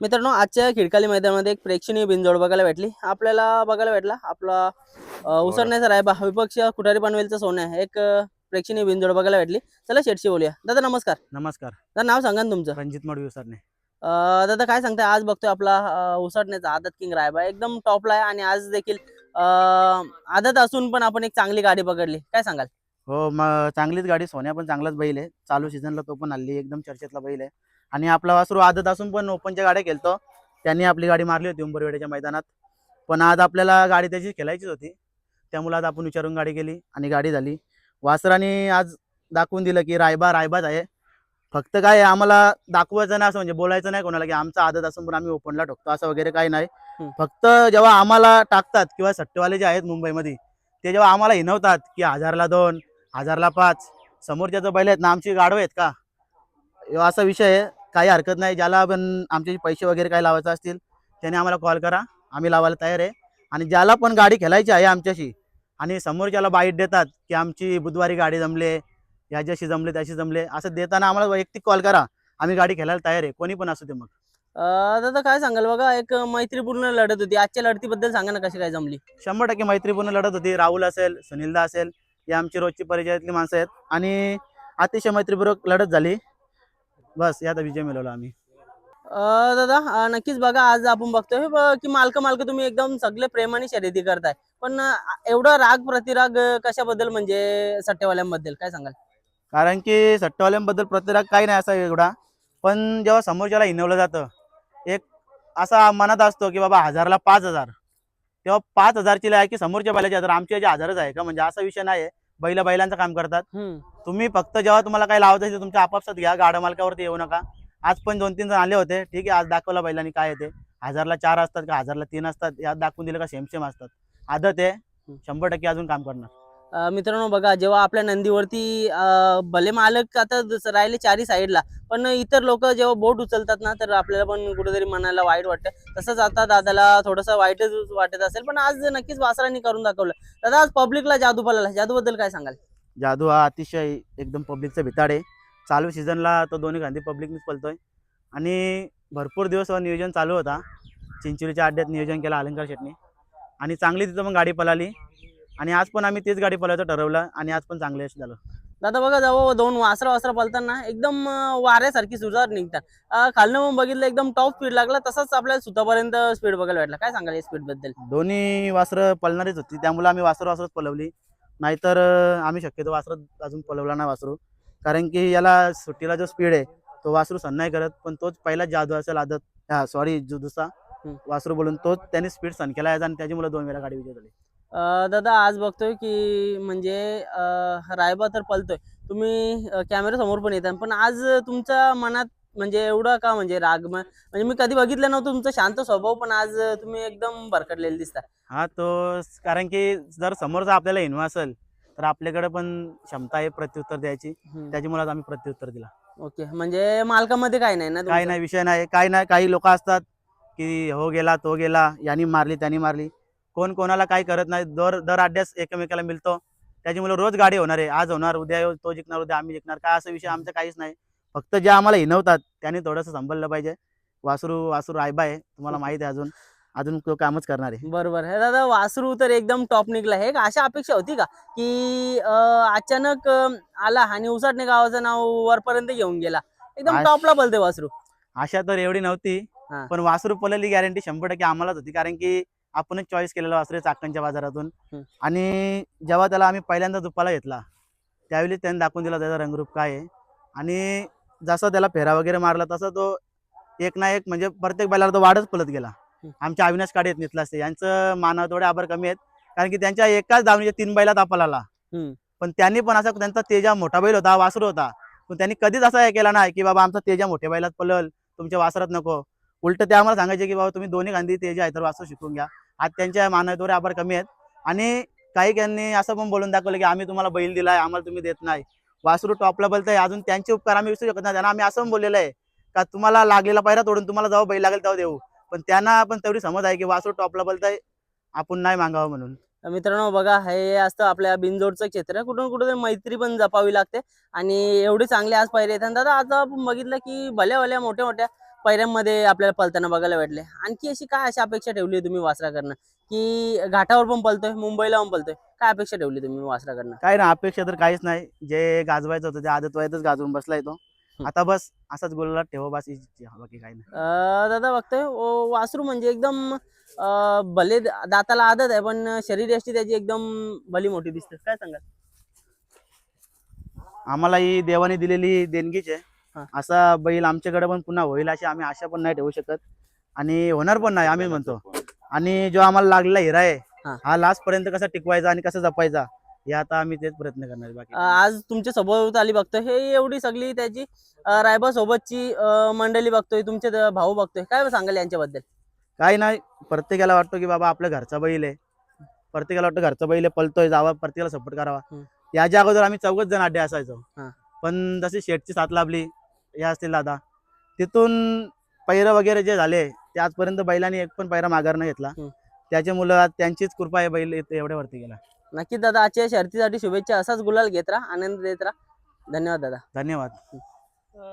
मित्रांनो आजच्या खिडकाली मैदानामध्ये एक प्रेक्षणीय बिनजोड बघायला भेटली. आपल्याला बघायला भेटला. आपला अ, उसरण्याचा रायबा विपक्ष कुठारी पनवेलचा सोन्या एक प्रेक्षणीय बिनजोड बघायला भेटली. चला शेटशी बोलूया. दादा नमस्कार. नमस्कार. दादा नाव सांगा ना तुमचं. रणजित मडवी अ, दादा काय सांगताय? आज बघतोय आपला अ, उसरण्याचा आदत किंग रायबा एकदम टॉपला आहे आणि आज देखील अ, आदत असून पण आपण एक चांगली गाडी पकडली. काय सांगाल? हो मग चांगलीच गाडी सोन्या पण चांगलाच बैल आहे. चालू सीझनला तो पण हल्ली एकदम चर्चेतला बैल आहे. आणि आपला वासरू आदत असून पण ओपनच्या गाड्या खेळतो. त्यांनी आपली गाडी मारली होती उंबरवेड्याच्या मैदानात. पण आज आपल्याला गाडी त्याची खेळायचीच होती. त्यामुळे आज आपण विचारून गाडी केली आणि गाडी झाली. वासराने आज दाखवून दिलं की रायबा रायबाच आहे. फक्त काय आहे, आम्हाला दाखवायचं नाही असं म्हणजे बोलायचं नाही कोणाला की आमचा आदत असून पण आम्ही ओपनला ठोकतो असं वगैरे काही नाही. फक्त जेव्हा आम्हाला टाकतात किंवा सट्टेवाले जे आहेत मुंबईमध्ये ते जेव्हा आम्हाला हिनवतात की हजारला दोन हजारला पाच समोरच्याचं बैल आहेत ना आमची गाडव आहेत का? असा विषय आहे. काही हरकत नाही. ज्याला पण आमचे पैसे वगैरे काही लावायचे असतील त्याने आम्हाला कॉल करा. आम्ही लावायला तयार आहे. आणि ज्याला पण गाडी खेळायची आहे आमच्याशी आणि समोरच्याला बाईट देतात की आमची बुधवारी गाडी जमले याच्याशी जमले त्याशी जमले असं देताना आम्हाला वैयक्तिक कॉल करा. आम्ही गाडी खेळायला तयार आहे. कोणी पण असू दे मग. दादा काय सांगाल बघा एक मैत्रीपूर्ण लढत होती. आजच्या लढतीबद्दल सांगा ना कशी काय जमली? शंभर टक्के मैत्रीपूर्ण लढत होती. राहुल असेल सुनीलदा असेल ही आमची रोजची परिचयातली माणसं आहेत. आणि अतिशय मैत्रीपूर्वक लढत झाली. बस यात विजय मिळवला आम्ही. अ, दादा अ, नक्कीच बघा आज आपण बघतोय ब- की मालक मालक तुम्ही एकदम सगळे प्रेमाने शर्यती करताय. पण अ, एवढा राग प्रतिराग अ, कशाबद्दल म्हणजे सट्टेवाल्यांबद्दल काय सांगाल? कारण की सट्टेवाल्यांबद्दल प्रतिराग काही नाही असा एवढा. पण जेव्हा समोरच्याला हिनवलं जातं एक असा मनात असतो की बाबा हजारला पाच हजार. तेव्हा पाच हजारची लायकी समोरच्या बैलाची हजार आमची याची हजारच आहे का? म्हणजे असा विषय नाही आहे बैला बैलांचं काम करतात. तुम्ही फक्त जेव्हा तुम्हाला काही लावायचं असेल तुमच्या आपापसात घ्या गाड्या मालकावरती येऊ नका. आज पण दोन तीन जण आले होते. ठीक आहे आज दाखवला बैलांनी काय येते हजारला चार असतात का? हजारला तीन असतात. यात दाखवून दिलं का? सेम सेम असतात. आदत आहे. शंभर टक्के अजून काम करणार. मित्रांनो बघा जेव्हा आपल्या नंदीवरती भले मालक आता राहिले चारी साईडला पण इतर लोक जेव्हा बोट उचलतात ना तर आपल्याला पण कुठेतरी मनाला वाईट वाटतं. तसंच आता दादाला थोडंसं वाईटच वाटत असेल पण आज नक्कीच वासरांनी करून दाखवलं. दादा आज पब्लिकला जादू पळाला. जादूबद्दल काय सांगाल? जादू हा अतिशय एकदम पब्लिकचा भिताड आहे. चालू सीझनला तो दोन्ही गांधी पब्लिकनीच पलतोय आणि भरपूर दिवस नियोजन चालू होता. चिंचोलीच्या अड्ड्यात नियोजन केलं अलंकार शेटने. आणि चांगली तिथं मग गाडी पलाली आणि आज पण आम्ही तीच गाडी पळायचं ठरवलं आणि आज पण चांगलं यश झालं. दादा बघा जेव्हा दोन वासरा वासरा पळताना एकदम वाऱ्यासारखी सुरुवात निघतात. खालनं बघितलं एकदम टॉप स्पीड लागला तसंच आपल्याला सुतापर्यंत स्पीड बघायला भेटला. काय सांगाल या स्पीडबद्दल? दोन्ही वासरं पळणारीच होती त्यामुळे आम्ही वासर वासरच पळवली. नाहीतर आम्ही शक्यतो वासरं अजून पळवला नाही वासरू. कारण की याला सुट्टीला जो स्पीड आहे तो वासरू सण नाही करत पण तोच पहिला जादू असेल आदत हा सॉरी जो दुसरा हम्म. वासरू बोलून तोच त्याने स्पीड सण केला आहे आणि त्याच्यामुळे दोन वेळा गाडी विजय झाली. दादा आज बघतोय की म्हणजे रायबा तर पळतोय तुम्ही कॅमेरा समोर पण येतात पण आज तुमच्या मनात म्हणजे एवढा का म्हणजे राग म्हणजे मी कधी बघितलं नव्हतं तुमचा शांत स्वभाव पण आज तुम्ही एकदम भरकटलेले दिसता हा तो कारण की जर समोरचा आपल्याला हिनवा असेल तर आपल्याकडे पण क्षमता आहे प्रत्युत्तर द्यायची. त्याच्यामुळे आज आम्ही प्रत्युत्तर दिला. ओके म्हणजे मालकामध्ये काय नाही ना काही? नाही विषय नाही. काही नाही काही लोक असतात की हो गेला तो गेला यांनी मारली त्यांनी मारली. कोण कोणाला काही करत नाही. दर दर अड्ड्यास एकमेकाला मिळतो. त्याच्यामुळे रोज गाडी होणार आहे. आज होणार उद्या तो जिंकणार उद्या आम्ही जिंकणार. काय असा विषय आमचा काहीच नाही. फक्त जे आम्हाला हिनवतात त्यांनी थोडंसं संभललं पाहिजे. वासरू वासरू रायबा आहे. तुम्हाला माहिती आहे अजून. अजून तो कामच करणार आहे. बरोबर हे दादा वासरू तर एकदम टॉप निघला हे का अशा अपेक्षा होती का? की अचानक आला आणि उसाटणे गावाचं नाव वरपर्यंत घेऊन गेला. एकदम टॉपला बोलते वासरू. आशा तर एवढी नव्हती. पण वासरू पळली गॅरंटी शंभर टक्के आम्हालाच होती. कारण की आपणच चॉईस केलेला वासरू चाकणच्या बाजारातून. आणि जेव्हा त्याला आम्ही पहिल्यांदा दुपाला घेतला त्यावेळी त्याने दाखवून दिला त्याचा रंगरूप काय आहे. आणि जसा त्याला फेरा वगैरे मारला तसा तो एक ना एक म्हणजे प्रत्येक बैलाला तो वाढच पळत गेला. आमच्या अविनाश काढे नितला असते. यांचं मानव थोडे आभार कमी आहेत. कारण की त्यांच्या एकाच धावणीच्या तीन बैलात आपण आला. पण त्यांनी पण असा त्यांचा तेजा मोठा बैल होता वासरू होता. पण त्यांनी कधीच असा हे केला नाही की बाबा आमचा तेजा मोठ्या बैलात पळल तुमच्या वासरात नको. उलट ते आम्हाला सांगायचे की बाबा तुम्ही दोन्ही गांधी तेजा आहे तर वासरू शिकून घ्या. आज त्यांच्या मानवतेवर आभार कमी आहेत. आणि काही त्यांनी असं पण बोलून दाखवलं की आम्ही तुम्हाला बैल दिलाय आम्हाला तुम्ही देत नाही. वासरू टॉपला बोलताय अजून त्यांचे उपकार आम्ही विसरू शकत नाही. त्यांना आम्ही असं पण बोललेलं आहे का तुम्हाला लागलेला पायरा तोडून तुम्हाला जेव्हा बैल लागेल तेव्हा देऊ. पण त्यांना पण तेवढी समज आहे की वासरू टॉपला बोलताय आपण नाही मागावं म्हणून. मित्रांनो बघा हे असतं आपल्या बिनजोडचं क्षेत्र. कुठून कुठून मैत्री पण जपावी लागते. आणि एवढे चांगले आज पाहिजे येतात दादा आज बघितलं की भल्या भल्या मोठ्या मोठ्या पैऱ्यांमध्ये आपल्याला पलताना बघायला भेटले. आणखी अशी काय अशी अपेक्षा ठेवली तुम्ही वासराकडनं की घाटावर पण पलतोय मुंबईला पण पलतोय. काय अपेक्षा ठेवली तुम्ही वासराकडनं काय ना अपेक्षा तर काहीच नाही. जे गाजवायचं होतं ते आदत वयातच गाजवून बसलाय तो. आता बस असाच गोलला ठेवा बस बाकी काही नाही. दादा बघतोय वासरू म्हणजे एकदम भले दाताला आदत आहे पण शरीर यष्टी त्याची एकदम भली मोठी दिसते. काय सांगाल? आम्हाला ही देवाने दिलेली देणगीच. आहे. असा बैल आमच्याकडे पण पुन्हा होईल अशी आम्ही आशा पण नाही ठेवू शकत. आणि होणार पण नाही आम्ही म्हणतो. आणि जो आम्हाला लागलेला हिरा आहे हा. लास्ट पर्यंत कसा टिकवायचा आणि कसा जपायचा हे आता आम्ही तेच प्रयत्न करणार बाकी. आज तुमच्यासोबत आली बघतोय. हे एवढी सगळी त्याची रायबा सोबतची मंडळी बघतोय तुमचे भाऊ बघतोय. काय सांगाल यांच्याबद्दल? काही नाही प्रत्येकाला वाटतो की बाबा आपल्या घरचा बैल आहे. प्रत्येकाला वाटतं घरचा बैल पलतोय जावा प्रत्येकाला सपोर्ट करावा. याच्या अगोदर आम्ही चौघच जण अड्डे असायचो. पण जशी शेटची साथ लाभली हे असतील दादा. तिथून पैरं वगैरे जे झाले ते आजपर्यंत बैलांनी एक पण पैरा माघार नाही घेतला. हम्म. त्याच्यामुळं आज त्यांचीच कृपा आहे बैल इथे एवढ्यावरती गेला. नक्कीच दादा आजच्या शर्तीसाठी शुभेच्छा असाच गुलाल घेत राहा आनंद देत राहा. धन्यवाद दादा. धन्यवाद.